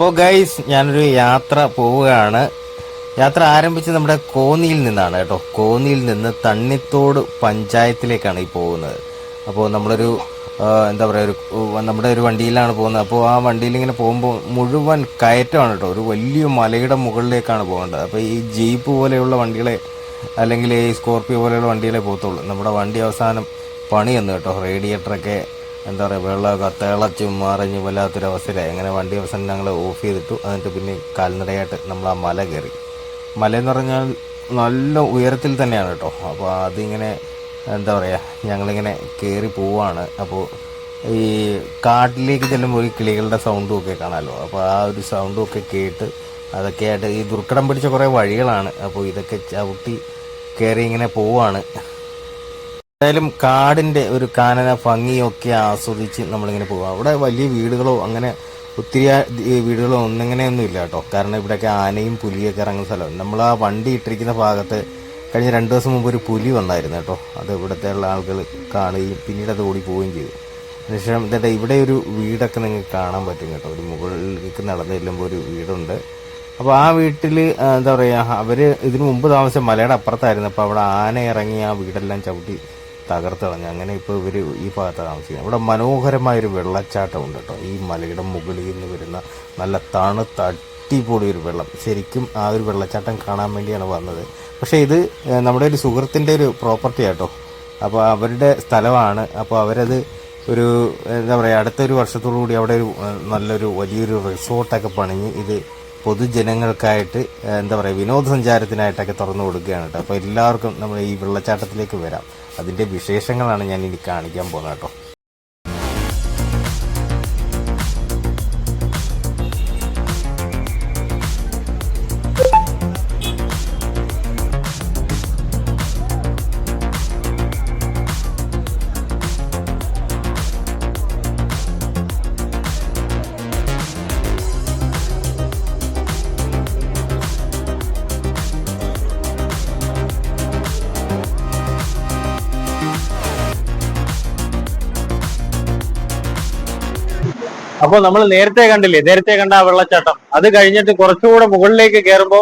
അപ്പോൾ ഗൈസ് ഞാനൊരു യാത്ര പോവുകയാണ്. യാത്ര ആരംഭിച്ച് നമ്മുടെ കോന്നിയിൽ നിന്നാണ് കേട്ടോ. കോന്നിയിൽ നിന്ന് തണ്ണിത്തോട് പഞ്ചായത്തിലേക്കാണ് ഈ പോകുന്നത്. അപ്പോൾ നമ്മളൊരു എന്താ പറയുക ഒരു നമ്മുടെ ഒരു വണ്ടിയിലാണ് പോകുന്നത്. അപ്പോൾ ആ വണ്ടിയിൽ ഇങ്ങനെ പോകുമ്പോൾ മുഴുവൻ കയറ്റമാണ് കേട്ടോ. ഒരു വലിയ മലയുടെ മുകളിലേക്കാണ് പോകേണ്ടത്. അപ്പോൾ ഈ ജീപ്പ് പോലെയുള്ള വണ്ടികളെ അല്ലെങ്കിൽ ഈ സ്കോർപ്പിയോ പോലെയുള്ള വണ്ടികളെ പോകത്തുള്ളൂ. നമ്മുടെ വണ്ടി അവസാനം പണി വന്നു കേട്ടോ. റേഡിയേറ്ററൊക്കെ എന്താ പറയുക വെള്ളമൊക്കെ തിളച്ചും മറിഞ്ഞ് വല്ലാത്തൊരു അവസ്ഥയിലായി അങ്ങനെ വണ്ടി അവസാനം ഞങ്ങൾ ഓഫ് ചെയ്തിട്ടു. എന്നിട്ട് പിന്നെ കാൽനടയായിട്ട് നമ്മൾ ആ മല കയറി. മലയെന്ന് പറഞ്ഞാൽ നല്ല ഉയരത്തിൽ തന്നെയാണ് കേട്ടോ. അപ്പോൾ അതിങ്ങനെ എന്താ പറയുക ഞങ്ങളിങ്ങനെ കയറി പോവാണ്. അപ്പോൾ ഈ കാട്ടിലേക്ക് ചെല്ലുമ്പോൾ ഈ കിളികളുടെ സൗണ്ടും ഒക്കെ കാണാമല്ലോ അപ്പോൾ ആ ഒരു സൗണ്ടും ഒക്കെ കേട്ട് അതൊക്കെയായിട്ട് ഈ ദുർഘടം പിടിച്ച കുറേ വഴികളാണ്. അപ്പോൾ ഇതൊക്കെ ചവിട്ടി കയറി ഇങ്ങനെ പോവാണ്. എന്തായാലും കാടിന്റെ ഒരു കാനന ഭംഗിയൊക്കെ ആസ്വദിച്ച് നമ്മളിങ്ങനെ പോകും അവിടെ വലിയ വീടുകളോ അങ്ങനെ ഒത്തിരി വീടുകളോ ഒന്നിങ്ങനെയൊന്നും ഇല്ല കേട്ടോ. കാരണം ഇവിടെയൊക്കെ ആനയും പുലിയൊക്കെ ഇറങ്ങുന്ന സ്ഥലം. നമ്മൾ ആ വണ്ടി ഇട്ടിരിക്കുന്ന ഭാഗത്ത് കഴിഞ്ഞ രണ്ട് ദിവസം മുമ്പ് ഒരു പുലി വന്നായിരുന്നു കേട്ടോ. അത് ഇവിടുത്തെ ഉള്ള ആളുകൾ കാണുകയും പിന്നീട് അത് ഓടി പോവുകയും ചെയ്തു. അതിനുശേഷം ഇതേ ഇവിടെ ഒരു വീടൊക്കെ നിങ്ങൾക്ക് കാണാൻ പറ്റും കേട്ടോ. ഒരു മുകളിലേക്ക് നടന്നു ചെല്ലുമ്പോൾ ഒരു വീടുണ്ട്. അപ്പോൾ ആ വീട്ടിൽ എന്താ പറയുക അവർ ഇതിനു മുമ്പ് താമസിച്ച മലയുടെ അപ്പുറത്തായിരുന്നു. അപ്പോൾ അവിടെ ആന ഇറങ്ങി ആ വീടെല്ലാം ചവിട്ടി തകർത്ത് കളഞ്ഞു അങ്ങനെ ഇപ്പോൾ ഇവർ ഈ ഭാഗത്താണ് താമസിക്കുന്നത്. ഇവിടെ മനോഹരമായൊരു വെള്ളച്ചാട്ടമുണ്ട് കേട്ടോ. ഈ മലയുടെ മുകളിൽ നിന്ന് വരുന്ന നല്ല തണുത്ത അടിപൊളി വെള്ളം. ശരിക്കും ആ ഒരു വെള്ളച്ചാട്ടം കാണാൻ വേണ്ടിയാണ് വന്നത്. പക്ഷേ ഇത് നമ്മുടെ ഒരു സുഹൃത്തിന്റെ ഒരു പ്രോപ്പർട്ടി ആട്ടോ. അപ്പോൾ അവരുടെ സ്ഥലമാണ്. അപ്പോൾ അവരത് ഒരു എന്താ പറയുക അടുത്തൊരു വർഷത്തോടു കൂടി അവിടെ ഒരു നല്ലൊരു വലിയൊരു റിസോർട്ടൊക്കെ പണിഞ്ഞ് ഇത് പൊതുജനങ്ങൾക്കായിട്ട് എന്താ പറയുക വിനോദസഞ്ചാരത്തിനായിട്ടൊക്കെ തുറന്നു കൊടുക്കുകയാണ് കേട്ടോ. അപ്പോൾ എല്ലാവർക്കും നമ്മൾ ഈ വെള്ളച്ചാട്ടത്തിലേക്ക് വരാം. അതിന്റെ വിശേഷങ്ങളാണ് ഞാൻ ഇനി കാണിക്കാൻ പോകുന്നത് കേട്ടോ. അപ്പൊ നമ്മൾ നേരത്തെ കണ്ടില്ലേ നേരത്തെ കണ്ട ആ വെള്ളച്ചാട്ടം. അത് കഴിഞ്ഞിട്ട് കുറച്ചുകൂടെ മുകളിലേക്ക് കയറുമ്പോ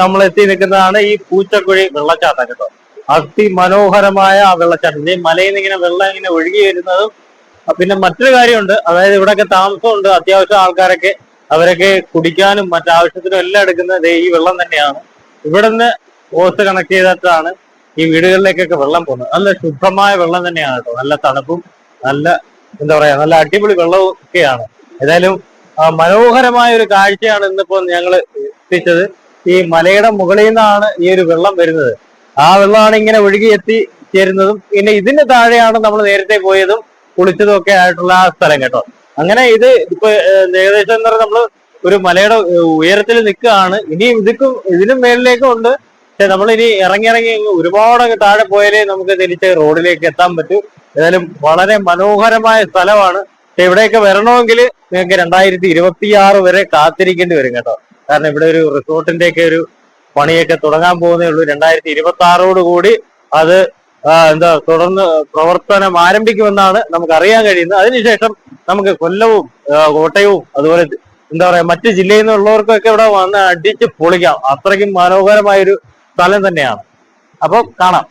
നമ്മൾ എത്തി നിൽക്കുന്നതാണ് ഈ പൂച്ചക്കുഴി വെള്ളച്ചാട്ടം കേട്ടോ. അതിമനോഹരമായ ആ വെള്ളച്ചാട്ടം. ഈ മലയിൽ നിന്ന് ഇങ്ങനെ വെള്ളം ഇങ്ങനെ ഒഴുകി വരുന്നതും പിന്നെ മറ്റൊരു കാര്യമുണ്ട്. അതായത് ഇവിടെയൊക്കെ താമസമുണ്ട് അത്യാവശ്യം ആൾക്കാരൊക്കെ. അവരൊക്കെ കുടിക്കാനും മറ്റാവശ്യത്തിനും എല്ലാം എടുക്കുന്നത് ഈ വെള്ളം തന്നെയാണ്. ഇവിടെ നിന്ന് ഓസ് കണക്ട് ചെയ്തിട്ടാണ് ഈ വീടുകളിലേക്കൊക്കെ വെള്ളം പോകുന്നത്. നല്ല ശുദ്ധമായ വെള്ളം തന്നെയാണ് കേട്ടോ. നല്ല തണുപ്പും നല്ല എന്താ പറയാ നല്ല അടിപൊളി വെള്ളവും ഒക്കെയാണ് ഏതായാലും മനോഹരമായ ഒരു കാഴ്ചയാണ് ഇന്നിപ്പോ ഞങ്ങൾ എത്തിച്ചത്. ഈ മലയുടെ മുകളിൽ നിന്നാണ് ഈ ഒരു വെള്ളം വരുന്നത്. ആ വെള്ളമാണ് ഇങ്ങനെ ഒഴുകി എത്തി ചേരുന്നതും പിന്നെ ഇതിന് താഴെയാണ് നമ്മൾ നേരത്തെ പോയതും കുളിച്ചതും ഒക്കെ ആയിട്ടുള്ള ആ സ്ഥലം കേട്ടോ. അങ്ങനെ ഇത് ഇപ്പൊ ഏകദേശം എന്താ പറയുക നമ്മൾ ഒരു മലയുടെ ഉയരത്തിൽ നിൽക്കുകയാണ്. ഇനിയും ഇതിക്കും ഇതിനും മേളിലേക്കും ഉണ്ട്. പക്ഷെ നമ്മളിനി ഇറങ്ങി ഇറങ്ങി ഒരുപാട് താഴെ പോയാലേ നമുക്ക് തിരിച്ച് റോഡിലേക്ക് എത്താൻ പറ്റൂ. ഏതായാലും വളരെ മനോഹരമായ സ്ഥലമാണ്. പക്ഷെ ഇവിടെയൊക്കെ വരണമെങ്കിൽ നിങ്ങൾക്ക് രണ്ടായിരത്തി ഇരുപത്തി ആറ് വരെ കാത്തിരിക്കേണ്ടി വരും കേട്ടോ. കാരണം ഇവിടെ ഒരു റിസോർട്ടിന്റെ ഒക്കെ ഒരു പണിയൊക്കെ തുടങ്ങാൻ പോകുന്നേ ഉള്ളൂ. രണ്ടായിരത്തി ഇരുപത്തി ആറോട് കൂടി അത് എന്താ തുടർന്ന് പ്രവർത്തനം ആരംഭിക്കുമെന്നാണ് നമുക്ക് അറിയാൻ കഴിയുന്നത്. അതിനുശേഷം നമുക്ക് കൊല്ലവും കോട്ടയവും അതുപോലെ എന്താ പറയാ മറ്റു ജില്ലയിൽ നിന്നുള്ളവർക്കൊക്കെ ഇവിടെ വന്ന് അടിച്ച് പൊളിക്കാം. അത്രയ്ക്കും മനോഹരമായ ഒരു സ്ഥലം തന്നെയാണ്. അപ്പോൾ കാണാം.